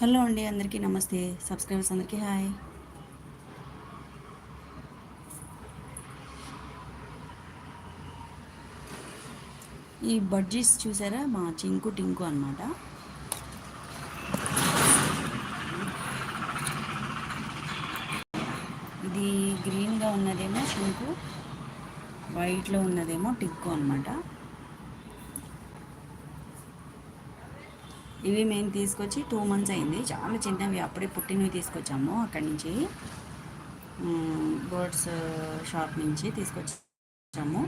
Hello అండి అందరికీ నమస్తే. సబ్స్క్రైబర్స్ అందరికీ హాయ్. ఈ బడ్జీస్ చూసారా? మా చింకు టింకు అనమాట ఇది గ్రీన్గా ఉన్నదేమో చింకు వైట్లో ఉన్నదేమో టిక్కు అనమాట ఇవి మేము తీసుకొచ్చి టూ మంత్స్ అయింది. చాలా చిన్నవి. అప్పుడే పుట్టినవి తీసుకొచ్చాము అక్కడి నుంచి. బర్డ్స్ షాప్ నుంచి తీసుకొచ్చాము.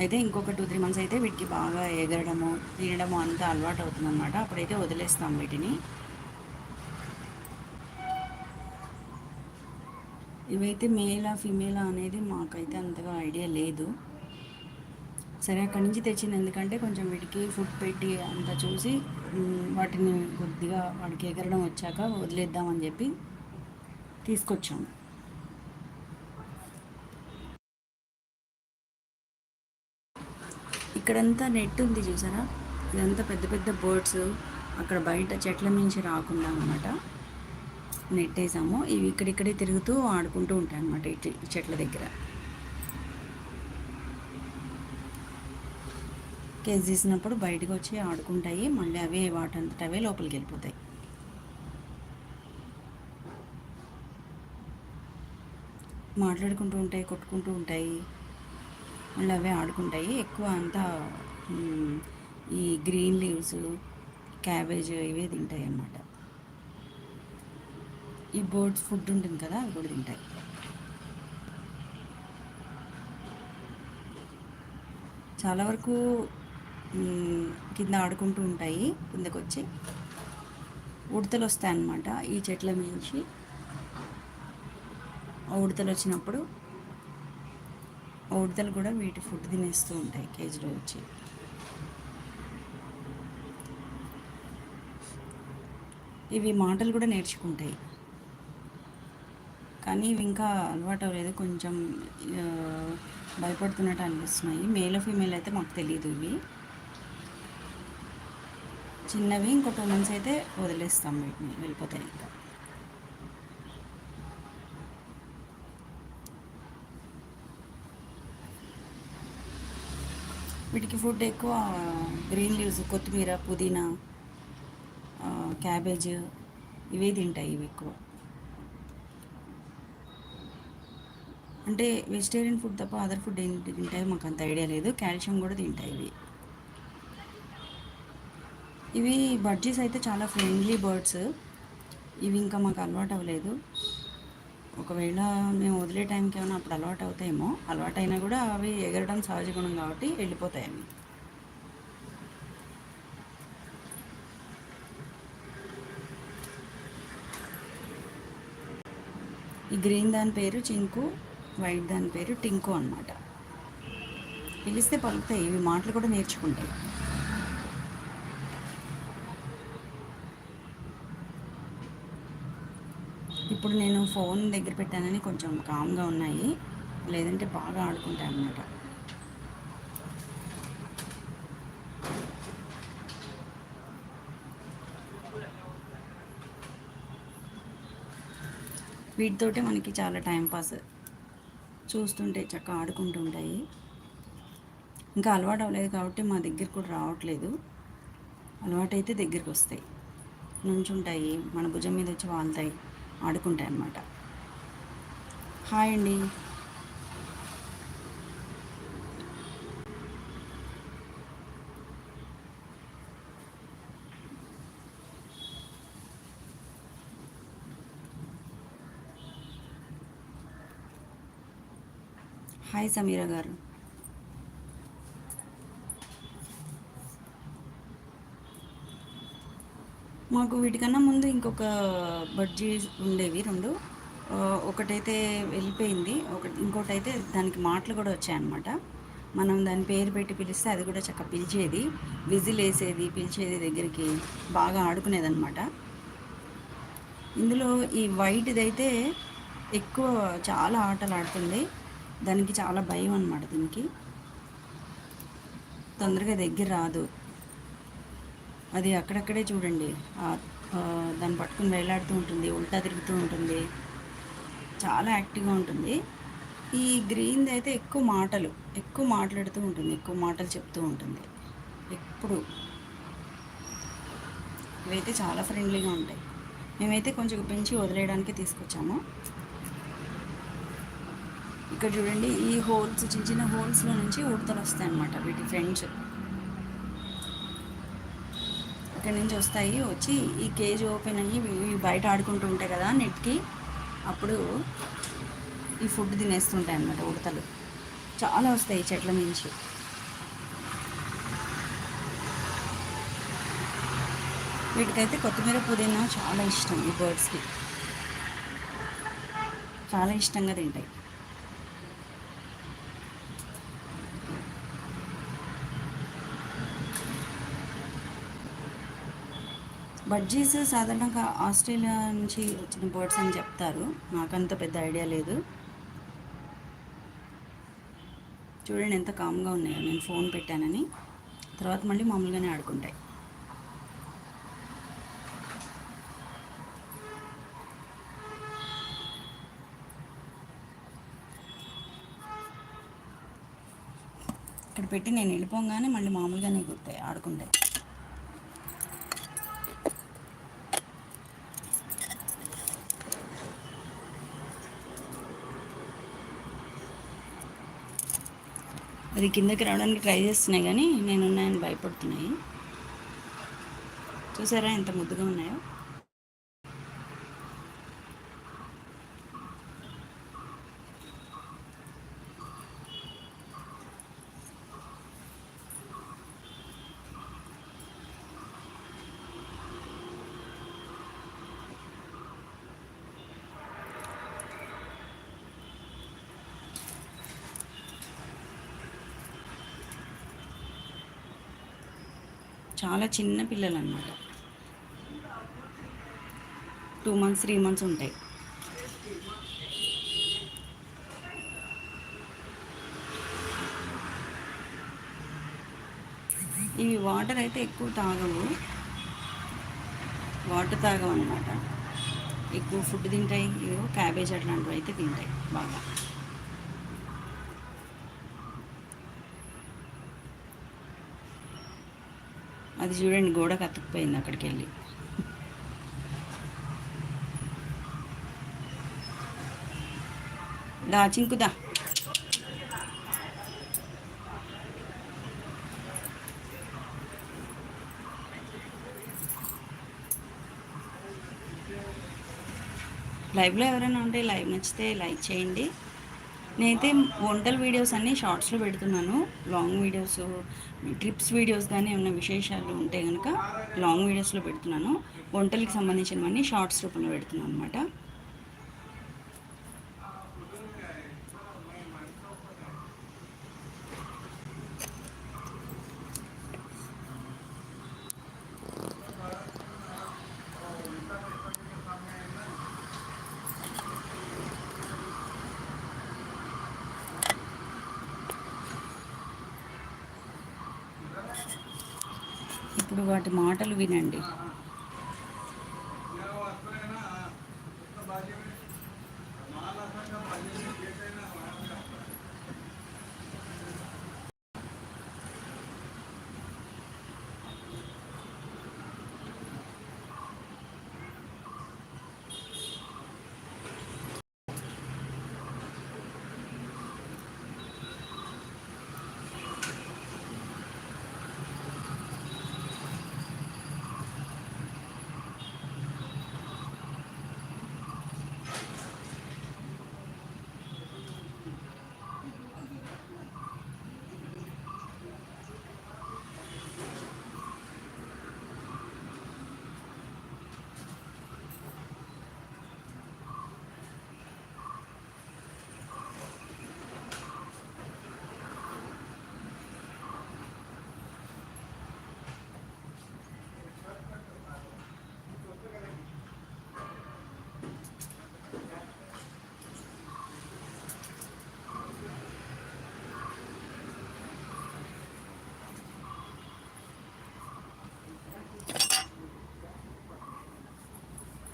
అయితే ఇంకొక టూ త్రీ మంత్స్ అయితే వీటికి బాగా ఎగరడము తినడము అంతా అలవాటు అవుతుందన్నమాట. అప్పుడైతే వదిలేస్తాం వీటిని. ఇవైతే మేలా ఫిమేలా అనేది మాకైతే అంతగా ఐడియా లేదు. సరే అక్కడి నుంచి తెచ్చింది. ఎందుకంటే కొంచెం వీటికి ఫుడ్ పెట్టి అంతా చూసి వాటిని కొద్దిగా వాడికి ఎగరడం వచ్చాక వదిలేద్దామని చెప్పి తీసుకొచ్చాము. ఇక్కడంతా నెట్ ఉంది చూసారా? ఇదంతా పెద్ద పెద్ద బర్డ్స్. అక్కడ బయట చెట్ల నుంచి రాకుండా అనమాట నెట్ వేసాము ఇవి ఇక్కడిక్కడే తిరుగుతూ ఆడుకుంటూ ఉంటాయి అనమాట ఈ చెట్ల దగ్గర. కేజ్ తీసినప్పుడు బయటకు వచ్చి ఆడుకుంటాయి. మళ్ళీ అవే వాటంతట అవే లోపలికి వెళ్ళిపోతాయి. మాట్లాడుకుంటూ ఉంటాయి కొట్టుకుంటూ ఉంటాయి. మళ్ళీ అవే ఆడుకుంటాయి. ఎక్కువ అంతా ఈ గ్రీన్ లీవ్స్ క్యాబేజ్ ఇవే తింటాయి అన్నమాట. ఈ బర్డ్స్ ఫుడ్ ఉంటుంది కదా అవి కూడా తింటాయి. చాలా వరకు కింద ఆడుకుంటూ ఉంటాయి కిందకు వచ్చి ఉడతలు వస్తాయి అన్నమాట ఈ చెట్ల మించి. ఉడతలు వచ్చినప్పుడు ఉడతలు కూడా వీటి ఫుడ్ తినేస్తూ ఉంటాయి కేజీలో వచ్చి. ఇవి మాటలు కూడా నేర్చుకుంటాయి. కానీ ఇవి ఇంకా అలవాటు అవ్వలేదు కొంచెం భయపడుతున్నట్టు అనిపిస్తున్నాయి. మేల్ ఫీమేల్ అయితే మాకు తెలియదు ఇవి. చిన్నవి ఇంకో టూ మంత్స్ అయితే వదిలేస్తాం వీటిని వెళ్ళిపోతాయి ఇంకా. వీటికి ఫుడ్ ఎక్కువ గ్రీన్ లీవ్స్ కొత్తిమీర పుదీనా క్యాబేజ్ ఇవే తింటాయి ఇవి ఎక్కువ. అంటే వెజిటేరియన్ ఫుడ్ తప్ప అదర్ ఫుడ్ ఏంటి తింటాయి మాకు అంత ఐడియా లేదు. కాల్షియం కూడా తింటాయి ఇవి. ఇవి బడ్జీస్ అయితే చాలా ఫ్రెండ్లీ బర్డ్స్. ఇవి ఇంకా మాకు అలవాటు అవ్వలేదు. ఒకవేళ మేము వదిలే టైంకి ఏమైనా అప్పుడు అలవాటు అవుతాయేమో అలవాటైనా కూడా అవి ఎగరడం సహజ గుణం కాబట్టి వెళ్ళిపోతాయి అవి. ఈ గ్రీన్ దాని పేరు చింకు వైట్ దాని పేరు టింకు అనమాట పిలిస్తే పలుకుతాయి ఇవి మాటలు కూడా నేర్చుకుంటాయి. ఇప్పుడు నేను ఫోన్ దగ్గర పెట్టానని కొంచెం కామ్గా ఉన్నాయి. లేదంటే బాగా ఆడుకుంటాయి అన్నమాట. వీటితోటే మనకి చాలా టైంపాస్ చూస్తుంటే చక్కగా ఆడుకుంటూ ఉంటాయి. ఇంకా అలవాటు అవ్వలేదు కాబట్టి మా దగ్గర కూడా రావట్లేదు. అలవాటు అయితే దగ్గరికి వస్తాయి. నుంచుంటాయి. మన భుజం మీద వచ్చి వాళ్తాయి. ఆడుకుంటాయి అన్నమాట హాయ్ అండి. హాయ్ సమీర గారు. మాకు వీటికన్నా ముందు ఇంకొక బడ్జీ ఉండేవి రెండు. ఒకటైతే వెళ్ళిపోయింది. ఒకటి ఇంకోటి అయితే దానికి మాటలు కూడా వచ్చాయన్నమాట. మనం దాని పేరు పెట్టి పిలిస్తే అది కూడా చక్కగా పిలిచేది. విజిల్ వేసేది పిలిచేది దగ్గరికి. బాగా ఆడుకునేదన్నమాట. ఇందులో ఈ వైట్ది అయితే ఎక్కువ చాలా ఆటలు ఆడుతుంది దానికి చాలా భయం అనమాట దీనికి. తొందరగా దగ్గర రాదు. అది అక్కడక్కడే చూడండి. దాన్ని పట్టుకుని వేలాడుతూ ఉంటుంది ఉల్టా తిరుగుతూ ఉంటుంది. చాలా యాక్టివ్గా ఉంటుంది. ఈ గ్రీన్ది అయితే ఎక్కువ మాటలు ఎక్కువ మాట్లాడుతూ ఉంటుంది ఎక్కువ మాటలు చెప్తూ ఉంటుంది. ఎప్పుడు. ఇవైతే చాలా ఫ్రెండ్లీగా ఉంటాయి. మేమైతే కొంచెం పెంచి వదిలేయడానికి తీసుకొచ్చాము. ఇక్కడ చూడండి ఈ హోల్స్ చిన్న చిన్న హోల్స్లో నుంచి ఉడతలు వస్తాయి అన్నమాట వీటి ఫ్రెండ్స్. అక్కడి నుంచి వస్తాయి. వచ్చి ఈ కేజ్ ఓపెన్ అయ్యి బయట ఆడుకుంటూ ఉంటాయి కదా నెట్కి. అప్పుడు ఈ ఫుడ్ తినేస్తుంటాయి అన్నమాట ఉడతలు. చాలా వస్తాయి చెట్ల నుంచి. వీటికైతే కొత్తిమీర పుదీనా చాలా ఇష్టం ఈ బర్డ్స్కి. చాలా ఇష్టంగా తింటాయి. బడ్జీస్ సాధారణంగా ఆస్ట్రేలియా నుంచి వచ్చిన బర్డ్స్ అని చెప్తారు. నాకంత పెద్ద ఐడియా లేదు. చూడండి ఎంత కామ్గా ఉన్నాయో. నేను ఫోన్ పెట్టానని. తర్వాత మళ్ళీ మామూలుగానే ఆడుకుంటాయి. ఇక్కడ పెట్టి నేను వెళ్ళిపోగానే మళ్ళీ మామూలుగానే గుర్తాయి. ఆడుకుంటాయి. అది కిందకి రావడానికి ట్రై చేస్తున్నాయి కానీ నేను ఉన్నాయని భయపడుతున్నాయి. చూసారా ఎంత ముద్దుగా ఉన్నాయో? చాలా చిన్న పిల్లలు అనమాట టూ మంత్స్ త్రీ మంత్స్ ఉంటాయి. ఇవి వాటర్ అయితే ఎక్కువ తాగవు. వాటర్ తాగవు అనమాట ఎక్కువ ఫుడ్ తింటాయి. ఇదిగో క్యాబేజ్ అట్లాంటివి అయితే తింటాయి బాగా. అది చూడండి గోడ కత్తుకుపోయింది అక్కడికి వెళ్ళి దా చింకుదా. లైవ్లో ఎవరైనా ఉంటే లైవ్ నచ్చితే లైక్ చేయండి. నేనైతే వంటల వీడియోస్ అన్నీ షార్ట్స్లో పెడుతున్నాను. లాంగ్ వీడియోస్ ట్రిప్స్ వీడియోస్ కానీ ఏమైనా విశేషాలు ఉంటే కనుక లాంగ్ వీడియోస్లో పెడుతున్నాను. వంటలకి సంబంధించినవన్నీ షార్ట్స్ రూపంలో పెడుతున్నాను అనమాట ఇప్పుడు వాటి మాటలు వినండి.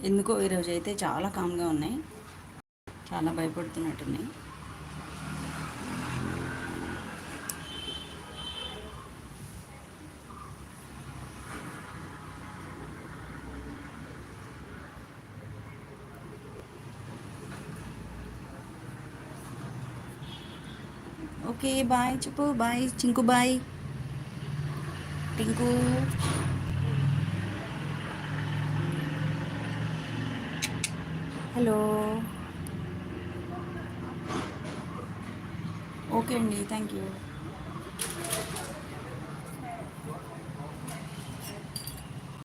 ఎందుకో ఈరోజు అయితే చాలా కామ్గా ఉన్నాయి. చాలా భయపడుతున్నట్టున్నాయి. ఓకే బాయ్ చెప్పు bye Chinku bye. Tinku. Hello. Okay అండి థ్యాంక్ యూ